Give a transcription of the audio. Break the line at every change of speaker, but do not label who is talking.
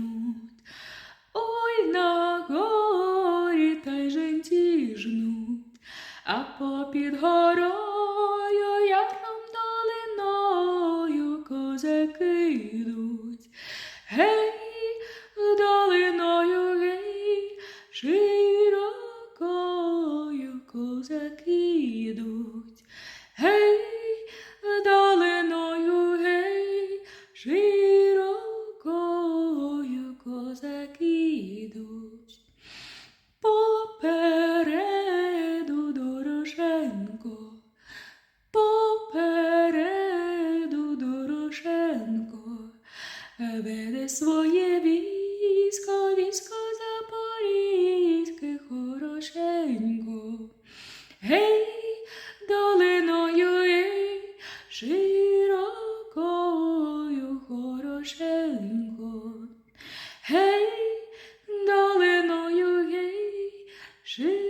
жнут, ой на горі та й женті жнуть, а попід горою, яром долиною козаки йдуть. Гей, долиною гей, широкою козаки йдуть. Веде своє військо, військо запорізьке хорошенько. Гей, долиною гей, широкою хорошенько. Гей, долиною гей, широкою